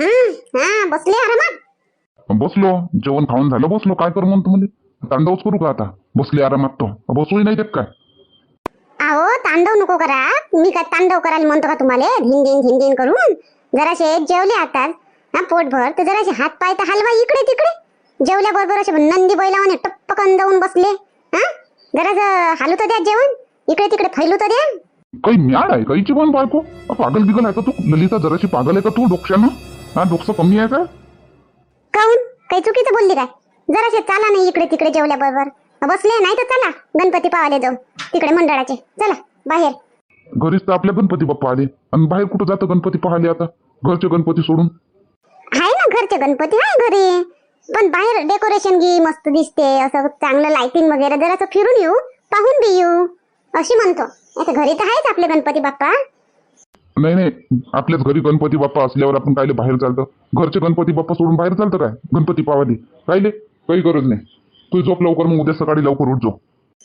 हम्म हा बसले आरामात. बसलो. जेवण खाऊन झालं बसलो. काय कर म्हणतो म्हणजे तांडवच करू का आता? बसले आरामात तो. बसूही नाही देत काय? अहो तांडव नको करा. मी काय तांडव करायला म्हणतो का तुम्हाला? धिंदिन धिंदिन करून? जराशे जेवले आता. हा पोटभर. तर जराशे हात पाय तर हलवा इकडे तिकडे. जेवल्याबरोबर असे नंदी बैलावाने टप्पकन जाऊन बसले. हा? जरासं हालू तर द्या जेवण. इकडे तिकडे फैलू तर द्या. काही म्याड आहे काहीची पण बायको? पागल बिगल आहे का तू? ललिता जराशी पागल आहे का तू? डोक्यानं? हा डोकसं कमी आहे का? काऊन काही चुकीचं बोलली काय? जराशे चाला नाही इकडे तिकडे जेवल्याबरोबर. बसले नाही तर चला गणपती पावाले जाऊ. तिकडे मंडळाचे. चला बाहेर. घरीच तर आपल्या गणपती बाप्पा आले. आणि बाहेर कुठं जातं गणपती पाहिले आता? घरचे गणपती सोडून? आहे ना घरचे गणपती आहे घरी. पण बाहेर डेकोरेशन घे मस्त दिसते. असं चांगलं लाइटिंग वगैरे जरा असं फिरून येऊ पाहून बी येऊ. अशी म्हणतो. आता घरी तर आहेच आपले गणपती बाप्पा. नाही नाही. आपल्याच घरी गणपती बाप्पा असल्यावर आपण कायले बाहेर चालतं? घरचे गणपती बाप्पा सोडून बाहेर चालतं काय? गणपती पावाली. कायले? काही गरज नाही. तू झोप लवकर मग उद्या सकाळी लवकर उठ जो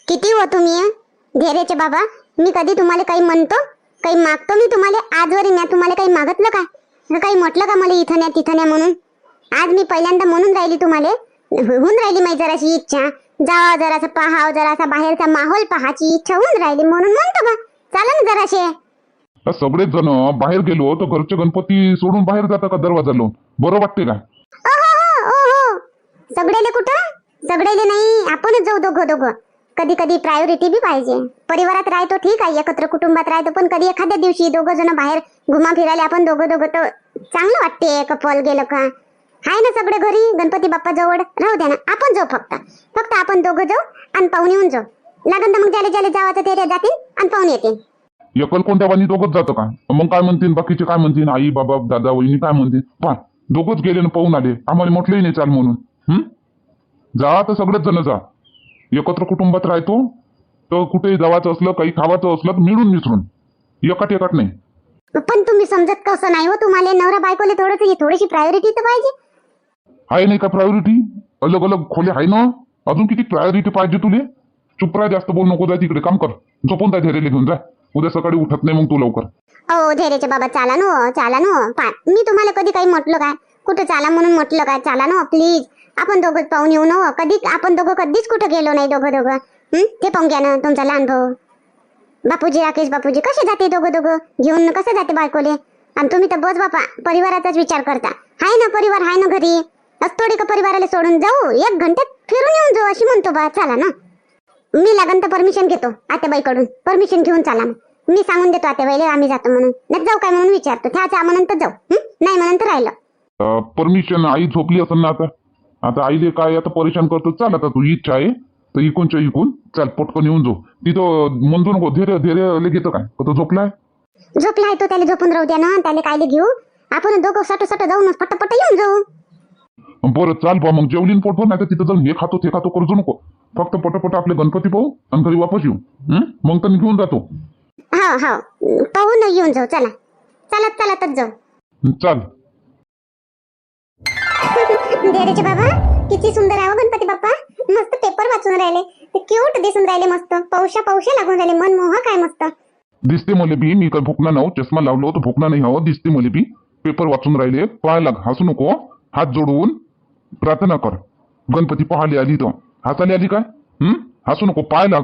किती हो तुम्ही हं? धैर्याचे बाबा मी कधी तुम्हाला काही म्हणतो काही मागतो मी तुम्हाला? आजवरी मी तुम्हाला काही मागतलं का? का काही म्हटलं का मला इथं न्या तिथं न्या म्हणून? आज मी पहिल्यांदा म्हणून राहिली तुम्हाला. होऊन राहिली माझी जराशी इच्छा. जावा जरासा पाहाव जरासा बाहेरचा माहोल पाहायची इच्छा होऊन राहिली म्हणून म्हणतो बा. चला ना जराशे सगळेच जण बाहेर गेलो तर घरचे गणपती सोडून बाहेर जाता का दरवाजा लावून बरं वाटते का हो, हो, हो, सगळेले कुठं? सगळेले नाही आपणच जाऊ दोघं दोघं. कधी कधी प्रायोरिटी बी पाहिजे. परिवारात राहतो ठीक आहे एकत्र कुटुंबात राहतो पण कधी एखाद्या दिवशी दोघं जण बाहेर घुमा फिरायला आपण दोघं दोघं तर चांगलं वाटते कपल गेलं का. हाय ना सगळे घरी? गणपती बाप्पा जवळ? राहू द्या ना आपण जाऊ फक्त. फक्त आपण दोघं जाऊ आणि पाहून येऊन जाऊ. लागन तर मग ज्याला ज्याला जावाचं ते ते जातील आणि पाहून येतील. एकल कोणत्या वाणी दोघंच जातं का? मग काय म्हणतील बाकीचे काय म्हणतील आई बाबा दादा वहिनी काय म्हणतील पहा दोघंच गेले ना पाहून आले. आम्हाला म्हटलंही नाही चाल म्हणून. हं? जा तर सगळेच जण जा. एकत्र कुटुंबात राहतो. तर कुठेही जावाचं असलं काही खावाचं असलं तर मिळून मिसळून. एकाट एकाट नाही. पण तुम्ही समजत कसं नाही हो? तुम्हाला नवरा बायकोले थोडस थोडीशी प्रायोरिटी तर पाहिजे. आहे नाही का प्रायोरिटी अलग अलग खोले आहे ना? अजून किती प्रायोरिटी पाहिजे तुले? चुप राहा जास्त बोल नको जाय तिकडे. काम कर. झोपून जाय धैर्याला घेऊन जा. उद्या सकाळी उठत नाही मग तू लवकर. अहो धैर्याचे बाबा चाला नो हो, चाला नो हो. मी तुम्हाला कधी काही म्हटलं काय? कुठं चाला म्हणून म्हटलं काय? चाला नो हो, प्लीज आपण दोघं पाहून येऊ नो कधी आपण दोघं कधीच कुठं गेलो नाही दोघं दोघं. हं? ते पाहून घ्या ना तुमचा लहान भाऊ. बापूजी राकेश बापूजी कसे जाते दोघं दोघं? घेऊन कसं जाते बायकोले? आणि तुम्ही तर बस बापा परिवाराचाच विचार करता. हाय ना परिवार हाय ना घरी. असं थोडी का परिवाराला सोडून जाऊ? एक घंट्यात फिरून येऊन जाऊ अशी म्हणतो बा. चला ना. मी लागन तर परमिशन घेतो आत्याबाईकडून. परमिशन घेऊन चाला मग. मी सांगून देतो आत्याबाईला आम्ही जातो म्हणून. नाही जाऊ काय म्हणून विचारतो. त्याच्या म्हणून तर जाऊ? नाही म्हणून तर राहिलं परमिशन आई झोपली असेल ना आता? आता आईले काय आता परेशान करतो? चाल आता तू इच्छा आहे. तर इकूनच्या इकून चाल पटकन येऊन जाऊ तिथं मंजूर नको धैर्य धैर्य घेतं काय? तो झोपलाय. झोपला आहे तो त्याला झोपून राहू द्या ना. त्याला कायले घेऊ? आपण दोघं साठ साठ जाऊन पटापट येऊन जाऊ. बरं चाल बा मग जेवलीन पोटभर नाही तर तिथं जाऊन हे खातो ते खातो करू नको. फक्त पटापट आपले गणपती पाहू आणि घरी वापस येऊ. हं? मग तर मी घेऊन जातो. हो हो. पाहून येऊन जाऊ. चला. चालत चालतच जाऊ. चाल. देरेचे बाबा किती सुंदर आहे हो गणपती बाप्पा. मस्त पेपर वाचून राहिले. ते क्यूट दिसून राहिले मस्त. पावशा पावशा लागून राहिले. मनमोहक आहे मस्त. दिसते मले बी मी काय भुकना नाहो चष्मा लावलो तर भुकना नाही हवं. दिसते मले बी. पेपर वाचून राहिले. पाय लाग हसू नको हात जोडून. प्रार्थना कर. गणपती पाहाले आली तर हसायला आली काय? हं? हसू नको पाय लाग.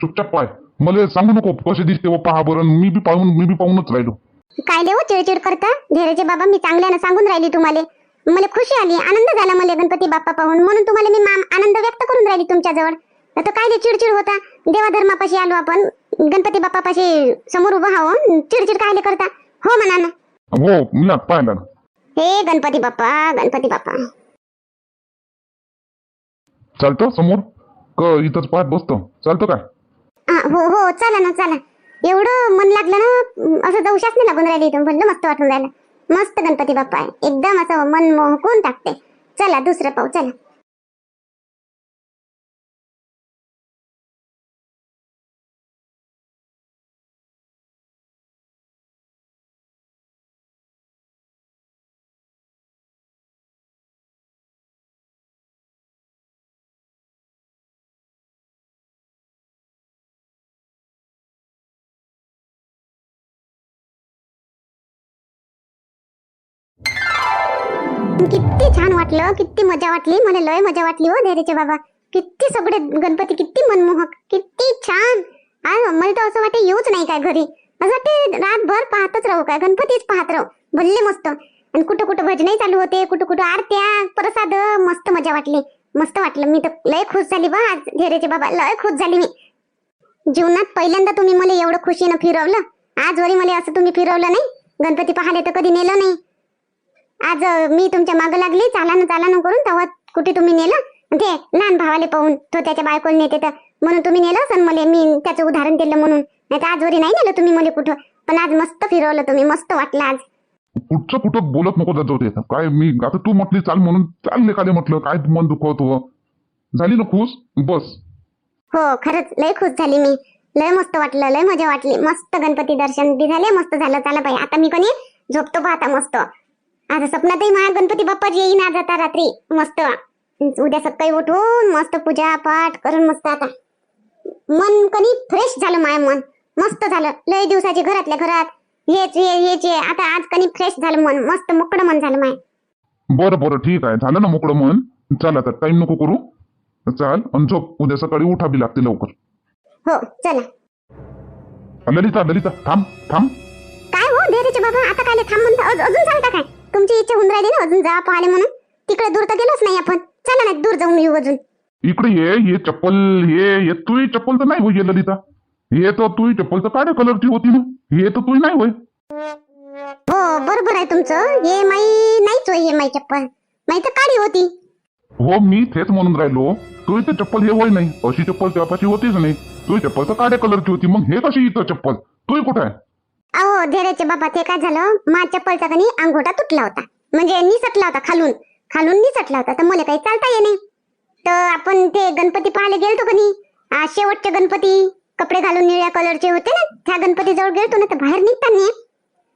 चुपचाप पाय. मला सांगू नको कसे दिसते व पहा बरं. मी बी पाहून मी बी पाहूनच राहिलो. काय देऊ चिडचिड करता? धैर्याचे बाबा मी चांगल्यानं सांगून राहिली तुम्हाला. मला खुशी आली आनंद झाला मला गणपती बाप्पा पाहून. म्हणून तुम्हाला मी माम आनंद व्यक्त करून राहिली तुमच्याजवळ. आता काय ते चिडचिड होता? देवाधर्मापाशी आलो आपण. गणपती बाप्पापाशी समोर उभं आहो चिडचिड कायले करता? हो म्हणा ना. हो लाग हे गणपती बाप्पा गणपती बाप्पा. चालतं? समोर? क इथंच पाहत बसतो. चालतं काय? हा, हो हो चला ना चला. एवढं मन लागलं ना असं दौशाच नाही लागून राहिली इथून. म्हणलं मस्त वाटून राहिलं. मस्त गणपती बाप्पा आहे. एकदम असं मन मोहकून टाकते. चला दुसरं पाहू चला. किती छान वाटलं किती मजा वाटली. मला लय मजा वाटली हो धैर्याचे बाबा. किती सगळे गणपती किती मनमोहक किती छान. आज मला तर असं वाटतं येऊच नाही काय घरी. असं वाटते रातभर पाहतच राहू काय गणपतीच पाहत राहू. भल्ले मस्त. आणि कुठं कुठं भजनही चालू होते कुठं कुठं आरत्या प्रसाद मस्त मजा वाटली. मस्त वाटलं. मी तर लय खुश झाली बा आज धैर्याचे बाबा. लय खुश झाली मी. जीवनात पहिल्यांदा तुम्ही मला एवढं खुशीनं फिरवलं. आजवरी मला असं तुम्ही फिरवलं नाही. गणपती पाहाले तर कधी नेलं नाही. आज मी तुमच्या मागं लागली चालानं चालानं करून तेव्हा कुठे तुम्ही नेलं? ते लहान भावाले पाहून तो त्याच्या बायकोला नेते तर म्हणून तुम्ही नेलं असं मला? मी त्याचं उदाहरण दिलं म्हणून. नाही तर आजवरी नाही नेलं तुम्ही मला कुठं? पण आज मस्त फिरवलं तुम्ही मस्त वाटलं आज. कुठचं कुठं बोलत नको जात जाऊ दे काय मी आता तू म्हटली चाल म्हणून चालले काले म्हटलं. काय मन दुखवतो? झाली ना खुश? बस. हो खरंच लय खुश झाली मी. लय मस्त वाटलं लय मजा वाटली. मस्त गणपती दर्शन बी झाले मस्त झालं. चला बाई आता मी कोणी झोपतो पहा आता मस्त. आता स्वप्नातही माझा गणपती बाप्पा येईन आज आता रात्री. मस्त. उद्या सकाळी उठून मस्त पूजा पाठ करून मस्त आता. मन कनी फ्रेश झालं माय मन. मस्त झालं. लय दिवसाची घरातल्या घरात. हेच हेच आता आज कनी फ्रेश झालं मन. मस्त मोकळं मन झालं माय. बरं बरं. ठीक आहे. झालं ना मोकळं मन? चाल आता. टाइम नको करू. चाल. आणि झोप. उद्या सकाळी उठा बी लागते लवकर. हो चला. ललिता ललिता. थांब थांब. काय हो धैर्याचे बाबा? आता काय थांब म्हणता. अज- अजून चालता काय? तुमची इच्छा होऊन राहिली ना अजून जा पाहिले म्हणून. तिकडे दूर तर गेलोच नाही आपण. चला ना दूर जाऊन येऊ अजून. इकडे ये हे चप्पल हे हे तुही चप्पल तर नाही होय हे ललिता हे तर तुही चप्पल तर काळ्या कलरची होती ना. हे तर तुही नाही होय. हो बरोबर आहे तुमचं. हे माई नाहीच होय हे माई चप्पल. माई तर काळी होती. हो मी तेच म्हणून राहिलो. तुही तर चप्पल हे होय नाही. अशी चप्पल त्यापाशी होतीच नाही. तुही चप्पल तर काळ्या कलरची होती. मग हे कशी इथं चप्पल? तुही कुठं आहे? अहो धैर्याचे बाबा ते काय झालं? मा चप्पलचा कनी अंगोटा तुटला होता. म्हणजे निसटला होता खालून. खालून निसटला होता. तर मला काही चालता ये नाही तर आपण ते गणपती पाहायला गेलतो कनी शेवटचे गणपती कपडे घालून निळ्या कलरचे होते ना? त्या गणपती जवळ गेलतो ना तर बाहेर निघताना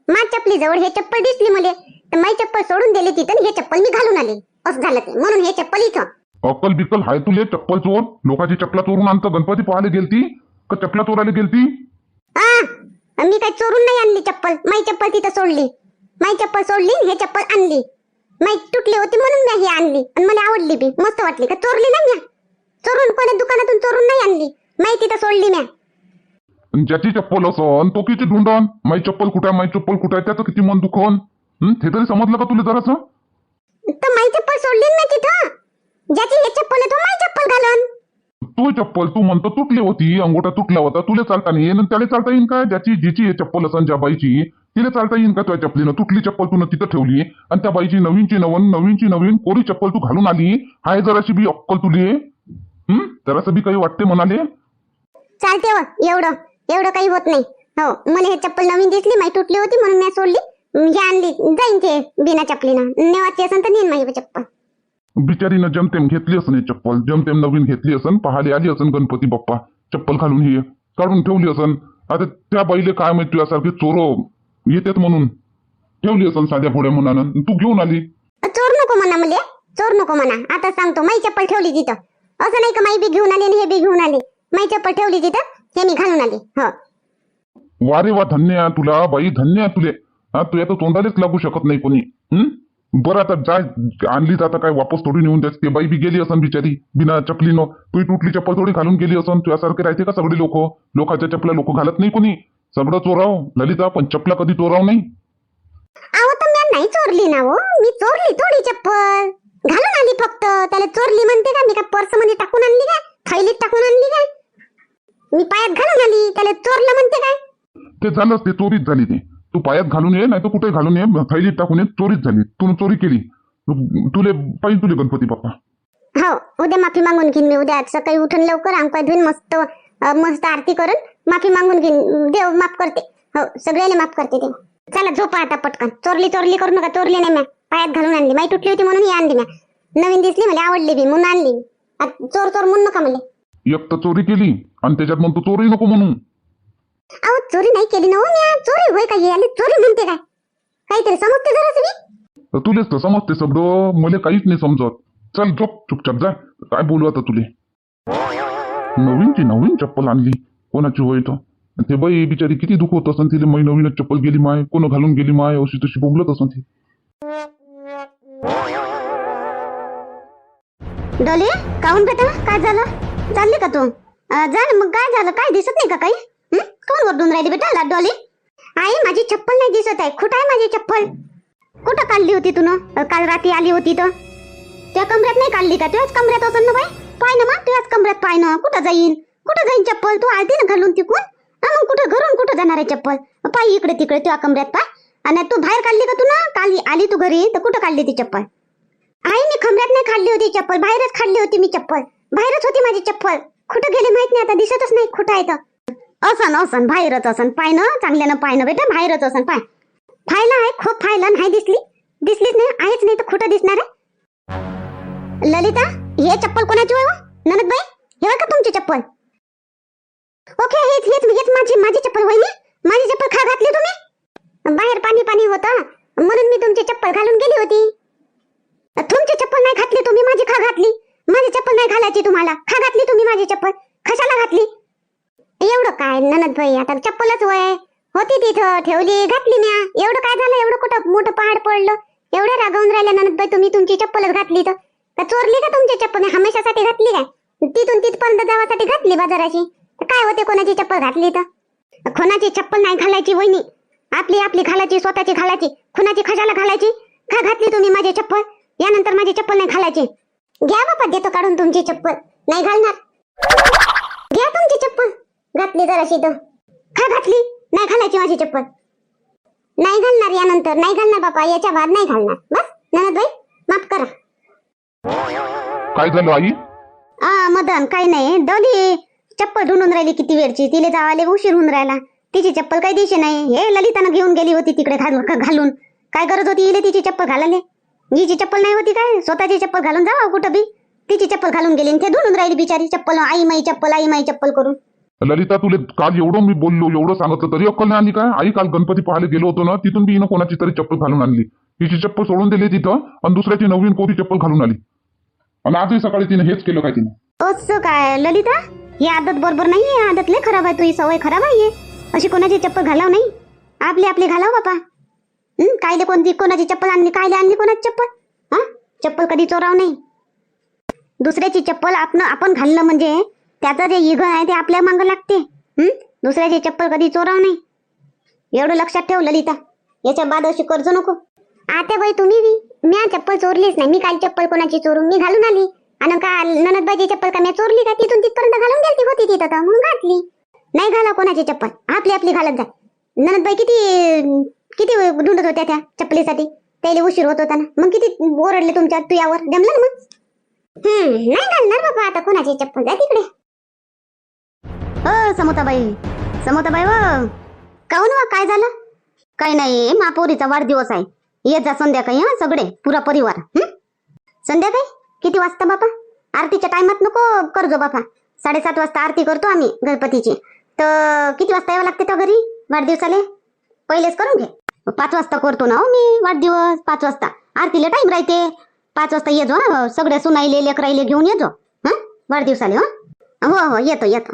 मा चपली जवळ हे चप्पल दिसली मला. तर माई चप्पल सोडून दिली तिथं हे चप्पल मी घालून आले. असं झालं ते. म्हणून हे चप्पल इथं. अक्कल बिक्कल हाय तुले चप्पल चोर. लोकांची चपला चोरून आणतं गणपती पाहायला गेलती? का चपला चोरायला गेलती? मी काय चोरून नाही आणली चप्पल. माई चप्पल तिथं सोडली. माई चप्पल सोडली हे चप्पल आणली. माई तुटली होती म्हणून मी ही आणली. आणि मला आवडली बी. मस्त वाटली. का चोरली नाही म्या? चोरून कोणा दुकानातून चोरून नाही आणली. माई तिथं सोडली म्या. आणि ज्याची चप्पल असन तो किती ढुंडन माई चप्पल कुठं माई चप्पल कुठं आहे? त्याचं किती मन दुखन? हं? तरी समजलं का तुला जरासं? तर माई चप्पल सोडली ना तिथं? ज्याची हे चप्पल आहे तो माई चप्पल घालन. तू चप्पल तू म्हणतो तुटली होती अंगोठा तुटला होता तुला चालता नाही येईन त्याला चालता येईन का ज्याची जिची चप्पल असं ज्या बाईची तिला चालता येईन का तुझ्या चप्पलीनं? तुटली चप्पल तू तिथं ठेवली आणि त्या बाईची नवीनची नवन नवीनची नवीन कोरी चप्पल तू घालून आली. हाय जराशी बी अक्कल तुली. हम्म जरासं बी काही वाटते म्हणाले? चालते व एवढं एवढं काही होत नाही. हो मला हे चप्पल नवीन दिसली माई तुटली होती म्हणून मी सोडली. हे आणली जाईन ते बिना चपलीनं नेवाची असेल तर नेईन माझी चप्पल. बिचारीनं जमतेम घेतली असन हे चप्पल जमतेम नवीन घेतली असन पाहायला आली असन गणपती बाप्पा चप्पल घालून ही काढून ठेवली असन. आता त्या बाईले काय माहिती तुझ्यासारखे चोर येतात म्हणून. ठेवली असन साध्या भोड्या मुलानं. तू घेऊन आली. चोर नको म्हणा मुले. चोर नको म्हणा. आता सांगतो माई चप्पल ठेवली तिथं असं नाही का माई बी घेऊन आली आणि हे बी घेऊन आली. माई चप्पल ठेवली तिथं हे मी घालून आली. हो. वा रे वा धन्य आहे तुला बाई धन्य आहे तुले. हा तुझ्या तर तोंडालेच लागू शकत नाही कोणी. हं? बरं आता जाय आणली तर आता काय वापस थोडी नेऊन द्यायची. ते बाई बी गेली असन बिचारी बिना चपलीनं. तुही तुटली चप्पल थोडी घालून गेली असन. तुझ्यासारखे राहते का सगळे लोक? लोकांच्या चपल्या लोक घालत नाही कोणी. सगळं चोराव. ललिता पण चपला कधी चोराव नाही? अहो तर मी नाही चोरली ना हो. मी चोरली थोडी चप्पल. घालून आली फक्त. त्याला चोरली म्हणते का? मी का पर्समध्ये टाकून आणली काय? थैलीत टाकून आणली काय? मी पायात घालून आली. त्याला चोरलं म्हणते काय? ते झालंच ते चोरीच झाली ते. तू पायात घालून ये नाही तर कुठे घालून ये थैलीत टाकून ये चोरीच झाली. तू चोरी केली. तुले पाहिजे तुले गणपती बाप्पा. हो उद्या माफी मागून घेईन मी. उद्या सकाळी उठून लवकर अंकाय धुईन मस्त मस्त आरती करून माफी मागून घेईन. देव माफ करते. हो सगळ्याला माफ करते देव. चला झोपा आता पटकन. चोरली चोरली करू नका. चोरली नाही म्या. पायात घालून आणली. माई तुटली होती म्हणून ही आणली म्या. नवीन दिसली मला आवडली बी म्हणून आणली. चोर चोर म्हणून नका मला. एक तर चोरी केली आणि त्याच्यात म्हणतो चोरी नको म्हणून अहो चोरी नाही केली ना हो म्या. चोरी होय काय आली चोरी म्हणते काय? काहीतरी समजते जरा मी? तर तुलेच तर समजते सगळं. मला काहीच नाही समजत. चल झोप चुपचाप जा. काय बोलू आता तुले? नवीनची नवीन चप्पल आणली. कोणाची होय तर ते बाई बिचारी किती दुख होत असन तिला. मै नवीनच चप्पल गेली माय. कोण घालून गेली माय? अशी तशी बोलत असन ती. डोली काहून बेटा काय झालं? चालली का तू? अं, जा ना मग. काय झालं? काय दिसत नाही का काही? हं? ओरडून राहिली बेटा लाडोली आई माझी चप्पल नाही दिसत आहे. कुठं आहे माझी चप्पल? कुठं काढली होती तू काल रात्री आली होती तर. त्या कमऱ्यात नाही काढली का? तुझ्याच कमऱ्यात असं ना बाई? पाय ना मग तुझ्याच कमऱ्यात पाय ना. कुठं जाईन? कुठं जाईन चप्पल? तू आलती ना घालून तिकून? मग कुठं घरून कुठं जाणार आहे चप्पल? पाय इकडे तिकडे तुझ्या कमऱ्यात पाय. आणि तू बाहेर काढली का तू ना? काल आली तू घरी तर कुठं काढली ती चप्पल? आई मी कमऱ्यात नाही काढली होती चप्पल. बाहेरच काढली होती मी चप्पल. बाहेरच होती माझी चप्पल. कुठं गेली माहीत नाही आता. दिसतच नाही कुठं आहे तर. असन असन बाहेरच असन. पाय ना चांगल्यानं पाय ना बेटा बाहेरच असन. पाय. फायला आहे खूप फायला नाही दिसली. दिसलीच नाही आहेच नाही तर खोटं दिसणार आहे. ललिता हे चप्पल कोणाची होय हो? ननद बाई हे होय का तुमची चप्पल. ओके हेच हेच हेच माझी माझी चप्पल होय ना माझी चप्पल खा घातली तुम्ही? बाहेर पाणी पाणी होतं. म्हणून मी तुमची चप्पल घालून गेली होती. तुमची चप्पल नाही घातली तुम्ही माझी खा घातली? माझी चप्पल नाही घालायची तुम्हाला. खा घातली तुम्ही माझी चप्पल? कशाला घातली? एवढं काय ननद भाई आता चप्पलच वय होती तिथं ठेवली घातली म्या एवढं काय झालं? एवढं कुठं मोठं पहाड पडलं? एवढं रागावून राहिल्या ननद भाई तुम्ही तुमची चप्पलच घातली तर का चोरली का तुमची चप्पल? हमेशासाठी घातली काय? तिथून तिथपर्यंत जावासाठी घातली बाजाराची? काय होते कोणाची चप्पल घातली तर कोणाची चप्पल नाही घालायची वहिनी. आपली आपली घालायची स्वतःची घालायची. खुनाची खशाला घालायची. का घातली तुम्ही माझी चप्पल? यानंतर माझी चप्पल नाही घालायची. घ्या बापा देतो काढून तुमची चप्पल. नाही घालणार. घ्या तुमची चप्पल. घातली जराशी तर का घातली? नाही घालायची माझी चप्पल. नाही घालणार यानंतर. नाही घालणार बापा याच्या बाद नाही घालणार. बस ननद बाई माफ करा. काय झालं आई? आ मदन काही नाही. डोली चप्पल ढूंढून राहिली किती वेळची? तिले जावाले उशीर होऊन राहिला. तिची चप्पल काही दिशे नाही. हे ललितानं घेऊन गेली होती तिकडे घालून घालून. काय गरज होती इले तिची चप्पल घालाले हिची चप्पल नाही होती काय? स्वतःची चप्पल घालून जावा कुठं बी? तिची चप्पल घालून गेली आणि ते ढूंढून राहिली बिचारी चप्पल आई माई चप्पल आई माई चप्पल करून. ललिता तुले काल एवढं मी बोललो एवढं सांगितलं तरी अक्कल नाही आली काय आई काल गणपती पाहायला गेलो होतो ना तिथून बी कोणाची तरी चप्पल घालून आणली. तिची चप्पल सोडून दिली तिथं आणि दुसऱ्याची नवीन कोरी चप्पल घालून आली. आणि आजही सकाळी तिने हेच केलं काय तिने? काय ललिता? ही आदत बरोबर नाही आहे आदत लय खराब आहे तुझी सवय खराब आहे. अशी कोणाची चप्पल घालाव नाही? आपली आपली घालाव बापा. कायले कोणती कोणाची चप्पल आणली कायले आणली कोणाची चप्पल? हा? चप्पल कधी चोराव नाही. दुसऱ्याची चप्पल आपण आपण घालणं म्हणजे त्याचं जे इगं आहे ते आपल्या मागं लागते. हम्म दुसऱ्याची चप्पल कधी चोराव नाही. एवढं लक्षात ठेव ललिता. याच्या बाद अशी कर्ज नको. आता बाई तुम्ही बी. मी चप्पल चोरलीच नाही. मी काल चप्पल कोणाची चोरून मी घालून आली. आणि का ननदबाईची चप्पल का मी चोरली का? तिथून तिथपर्यंत घालून गेली होती तिथं तर. म्हणून घातली. नाही घाला कोणाची चप्पल. आपली आपली घालत जा. ननदबाई किती किती ढुंडत होत्या त्या चप्पलीसाठी? त्याला उशीर होत होता ना. मग किती ओरडले तुमच्या तुयावर? जमलं ना मग? हम्म नाही घालणार बाबा आता कोणाची चप्पल. जा तिकडे. हो समोताबाई. समोताबाई व काहून वा? काय झालं? काही नाही महापौरीचा वाढदिवस आहे. येत जा संध्याकाळी हा सगळे पुरा परिवार. हं? संध्याकाळी? किती वाजता बापा? आरतीच्या टायमात नको करजो बापा. साडेसात वाजता आरती करतो आम्ही गणपतीची. तर किती वाजता यावं लागते तो घरी वाढदिवसाले? पहिलेच करून घे. पाच वाजता करतो ना हो मी वाढदिवस पाच वाजता. आरतीला टाइम राहते. पाच वाजता येजो हा सगळ्या सुनाईले लेकराईले घेऊन येजो हा? वाढदिवसाले हो? हो हो येतो येतो.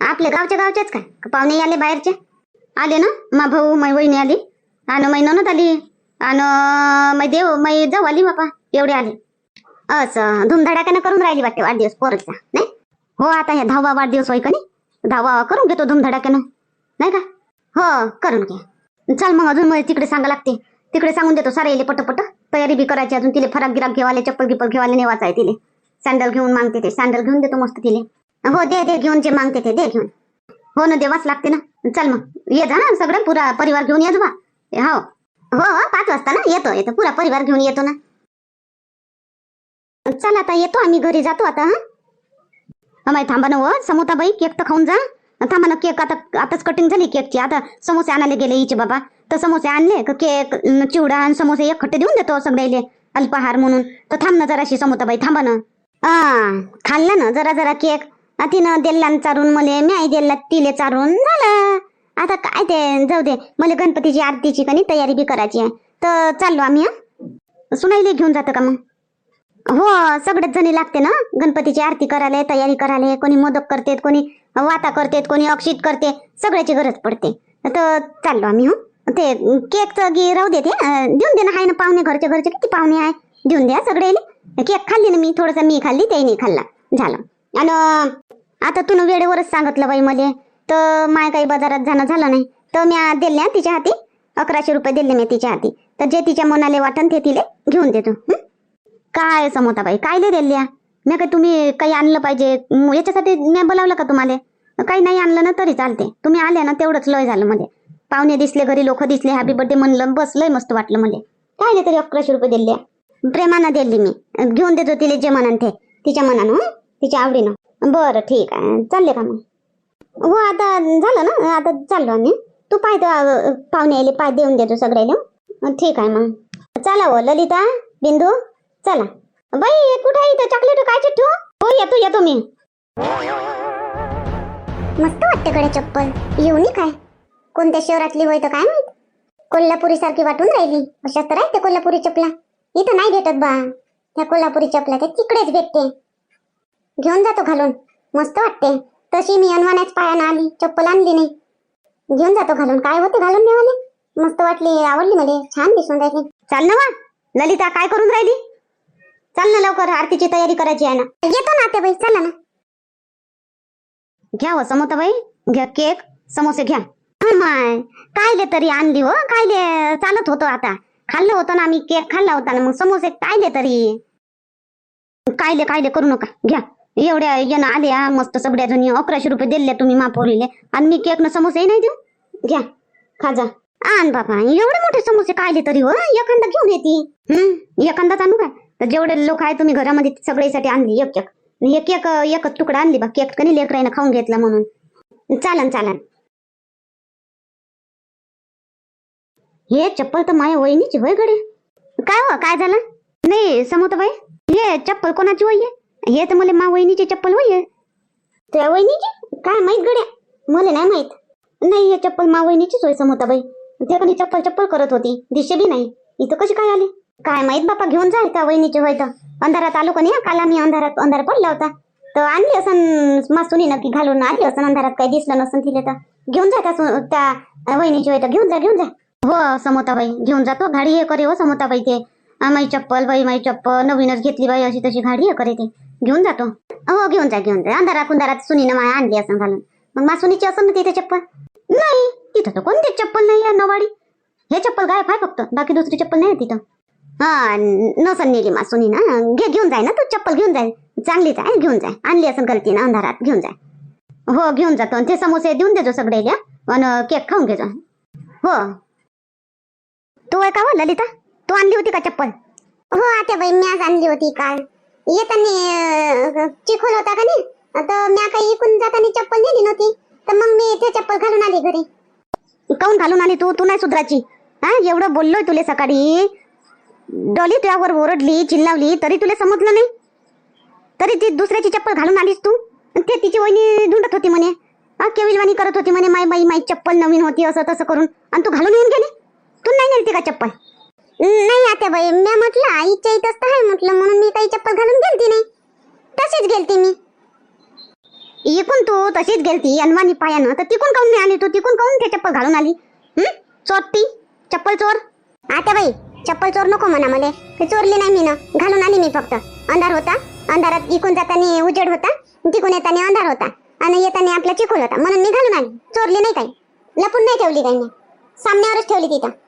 आपल्या गावच्या गावच्याच काय? का पाहुणे आले बाहेरचे. आले ना? मा भाऊ मै वहिनी आली. आणि मै ननद आली. आणि मै देव मै जाऊ आली बापा. एवढे आले. असं धुमधडाक्यानं करून राहिली वाटते वाढदिवस पोरचा नाही? हो आता हे दहावा वाढदिवस होय का नाही? दहावा करून घेतो धुमधडाक्यानं. नाही का? हो करून घे चल मग अजून मला तिकडे सांगा लागते. तिकडे सांगून देतो सारे येले पटपट. तयारी बी करायची अजून तिले फराक गिराक घेवाले चप्पल गिप्पल घेवाले नेवाचा आहे तिले. सँडल घेऊन मागते ते. सँडल घेऊन देतो मस्त तिले. हो दे दे घेऊन जे मागते ते दे घेऊन. हो ना देवाच लागते ना. चल मग ये जा ना सगळं पुरा परिवार घेऊन ये बा. हो. हो. हो पाच वाजता ना येतो येतो. पुरा परिवार घेऊन येतो ना. चल आता येतो आम्ही घरी जातो आता हा. थांबा ना हो, व समोताबाई केक तर खाऊन जा. थांबा ना केक आता आताच कटिंग झाली केकची. आता समोसे आणायला गेले हिचे बाबा. तर समोसे आणले का केक चिवडा आणि समोसे एक खट्टे देऊन देतो सगळ्याले अल्पाहार म्हणून. तर थांब ना जराशी समोताबाई थांबा ना. खाल्ला ना जरा जरा केक. तिनं दिला चारून मले मी दिला तिले चारून झालं. आता काय ते जाऊ दे. मला गणपतीची आरतीची कणी तयारी बी करायची आहे. तर चाललो आम्ही हा. सुनाईले घेऊन जातं का मग? हो सगळेच जणी लागते ना? गणपतीची आरती करायला तयारी करायला. कोणी मोदक करते कोणी वाता करतेत कोणी अक्षित करते. सगळ्याची गरज पडते. तर चाललो आम्ही हो. ते केकचं गी राहू दे ते देऊन दे ना आहे ना पाहुणे घरचे घरचे किती पाहुणे आहे. देऊन द्या सगळे केक खाल्ली ना मी थोडस मी खाल्ली ते नाही खाल्ला. झालं. आणि आता तू वेळेवरच सांगितलं बाई मला. तर माय काही बाजारात जाणं झालं नाही. तर मी दिले ना तिच्या हाती. अकराशे रुपये दिले मी तिच्या हाती. तर जे तिच्या मनाले वाटन ते तिले घेऊन देतो. काय समोता बाई? काय दे दिल्या? मी काय तुम्ही काही आणलं पाहिजे? याच्यासाठी मी बोलावलं का तुम्हाला? काही नाही आणलं ना तरी चालते. तुम्ही आले ना तेवढंच लय झालं मध्ये पाहुणे दिसले घरी लोक दिसले हॅपी बर्थडे म्हणलं बस लय मस्त वाटलं मध्ये काय नाही तरी अकराशे रुपये दिले प्रेमानं दिली मी. घेऊन देतो तिला जे मनान ते. तिच्या मनानं तिच्या आवडीनं. बरं ठीक आहे. चालले का मग? हो आता झालं ना? आता चाललो आम्ही. तू पाय पाहुणे आले पाय देऊन देतो सगळ्याला ठीक आहे मग. चला हो ललिता बिंदू चला. बाई कुठे आहे इथं? चॉकलेट काय ठेवू हो येतो येतो मी. मस्त वाटते कडे चप्पल. येऊन काय कोणत्या शहरातली होय तर काय माहीत? कोल्हापुरी सारखी वाटून राहिली. अशाच तर आहे कोल्हापुरी चपला. इथं नाही भेटत बा. त्या कोल्हापुरी चपला ते तिकडेच भेटते. घेऊन जातो घालून. मस्त वाटते. तशी मी अनवाण्याच पायानं आली चप्पल आणली नाही. घेऊन जातो घालून. काय होते घालून देवाले? मस्त वाटली आवडली मला. छान दिसून राहिली. चाल ना वा. ललिता काय करून राहिली? चाल ना लवकर आरतीची तयारी करायची आहे ना. येतो ना बाई चला ना घ्या हो समोताबाई. घ्या केक समोसे घ्या. हो माय. कायले तरी आणली हो कायले चालत होतो आता. खाल्लं होतं ना आम्ही केक खाल्ला होता ना मग समोसे कायले तरी? कायले कायले करू नका. घ्या. एवढ्या येणं आल्या मस्त सगळ्या जणी अकराशे रुपये दिले तुम्ही मापोरीले आणि मी केक न समोसे नाही देऊ? घ्या खाजा आण बाबा एवढे मोठे समोसे कायले तरी हो? एखादा घेऊन येते हम्म एखादाच आणू काय? तर जेवढे लोक आहे तुम्ही घरामध्ये सगळ्यासाठी आणली एक केक एक एक एकच तुकडा आणली बा केक कधी लेकराईनं खाऊन घेतला म्हणून. चालन चालन. हे चप्पल तर माझ्या वहिनीची होय गडे काय हो काय झालं? नाही समोर बाई. हे चप्पल कोणाची होय? आहे? हे तर मला मा वहिनीची चप्पल होय त्या वहिनीची? काय माहीत गड्या? मला नाही माहीत. नाही हे चप्पल मा वहिनीचीच होय समोता बाई ते कधी चप्पल चप्पल करत होती. दिशे बी नाही. इथं कशी काय आली? काय माहीत बापा घेऊन जाय त्या वहिनीची होय तर. अंधारात आलो का नाही? काल आम्ही अंधारात अंधार पडला होता. तर आणली असन मासुनी नक्की घालून आली असं अंधारात. काही दिसलं नसन तिले तर. घेऊन जा त्या त्या वहिनीची होय तर. घेऊन जा घेऊन जा. हो समोताबाई घेऊन जातो गाडी हे करे हो समोताबाई ते. माई चप्पल बाई माई चप्पल. नवीनच घेतली बाई अशी तशी गाडी हे करे ते. घेऊन जातो. हो घेऊन जा घेऊन जा. अंधारा कुंधारात सुनीनं माया आणली असं घालून. मग मा सुनीची असं ना तिथे चप्पल? नाही तिथं तर कोणती चप्पल नाही आहे नवाडी. हे चप्पल गायब आहे फक्त. बाकी दुसरी चप्पल नाही तिथं. हा नसन नेली मा सुनी ना घे घेऊन जाय ना तू चप्पल घेऊन जाय. चांगलीच आहे घेऊन जाय. आणली असं गलतीनं अंधारात घेऊन जाय. हो घेऊन जातो. आणि ते समोसे देऊन देजो सगळे आणि केक खाऊन घेजो. हो. तू आहे का हो ललिता? तू आणली होती का चप्पल? हो आता बाई मी आज आणली होती काल. येताना चिखोल होता का नाही? तर मी काही इकून जाताना चप्पल नेली नव्हती. तर मग मी इथे चप्पल घालून आली घरी. काऊन घालून आली तू? तू नाही सुधराची हा एवढं बोललोय तुले सकाळी. डॉली तुझ्यावर ओरडली चिल्लावली तरी तुला समजलं नाही. तरी ती दुसऱ्याची चप्पल घालून आलीस तू? ते तिची वहिनी धुंडत होती म्हणे. हा केविलवाणी करत होती म्हणे माई बाई माई चप्पल नवीन होती असं तसं करून. आणि तू घालून येऊन गेली? तू नाही नेलती का चप्पल? नाही आता बाई मी म्हटलं आईच्या इथंच तर आहे म्हटलं म्हणून मी काही चप्पल घालून गेलती नाही. तशीच गेलती मी. इकून तू तशीच गेलती अनवानी पायानं. तर तिकून काऊन नाही आली तू? तिकून काऊन ते चप्पल घालून आली? हं? चप्पल चोर? आता बाई चप्पल चोर नको म्हणा मला. ते चोरली नाही मी ना घालून आली मी फक्त. अंधार होता. अंधारात इकून जाताना उजेड होता. तिकून येताना अंधार होता. आणि येताना आपला चिखोल होता. म्हणून मी घालून आली. चोरली नाही काही. लपून नाही ठेवली काही मी. सामन्यावरच ठेवली तिथं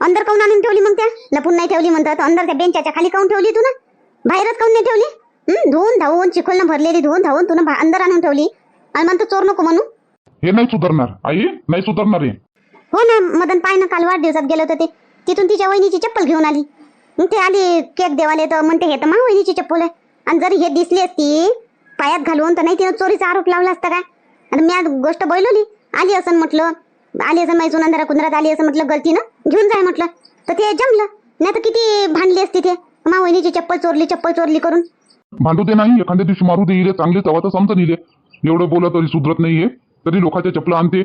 अंदर काऊन आणून ठेवली मग त्या? लपून नाही ठेवली म्हणतात. अंदर त्या बेंचाच्या खाली काऊन ठेवली तू ना? बाहेरच काऊन नाही ठेवली? धुवून धावून चिखोलनं भरलेली धुवून धावून तुला बा- अंदर आणून ठेवली. आणि म्हणतो चोर नको म्हणू. हे नाही सुधारणार. आई नाही सुधारणार हे. हो ना मदन पाय ना काल वाढदिवसात गेलं होतं ते. तिथून तिच्या वहिनीची चप्पल घेऊन आली. मग ते आली केक देवाले तर म्हणते हे तर मा वहिनीची चप्पल आहे. आणि जरी हे दिसली असती पायात घालून तर नाही तिनं चोरीचा आरोप लावला असता काय? आणि मी आज गोष्ट बैलवली. आली असं म्हटलं आली असं माहिती अंधारा कुंदरात आली असं म्हटलं गलतीनं. घेऊन जाय म्हटलं. तर ते जमलं. नाही तर किती भांडली असती ते. मा वहिनीची चप्पल चोरली चप्पल चोरली करून. भांडू दे नाही. एखाद्या दिवशी मारू दे इले. चांगले तेव्हा तर समजून इले. एवढं बोला तरी सुधरत नाहीये. तरी लोकांच्या चपला आणते.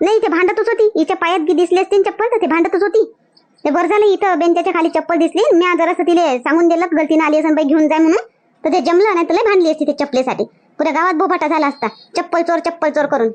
नाही ते भांडतच होती. हिच्या पायात गी दिसली असती ना चप्पल तर ते भांडतच होती. ते बरं झालं इथं बेंचाच्या खाली चप्पल दिसली. मी जरासं तिले सांगून दिलं गलतीनं आली असं बाई घेऊन जाय म्हणून. तर ते जमलं नाही तर लय भांडली असती ते चप्पलेसाठी पुऱ्या गावात बोभाटा झाला असता. चप्पल चोर चप्पल चोर करून.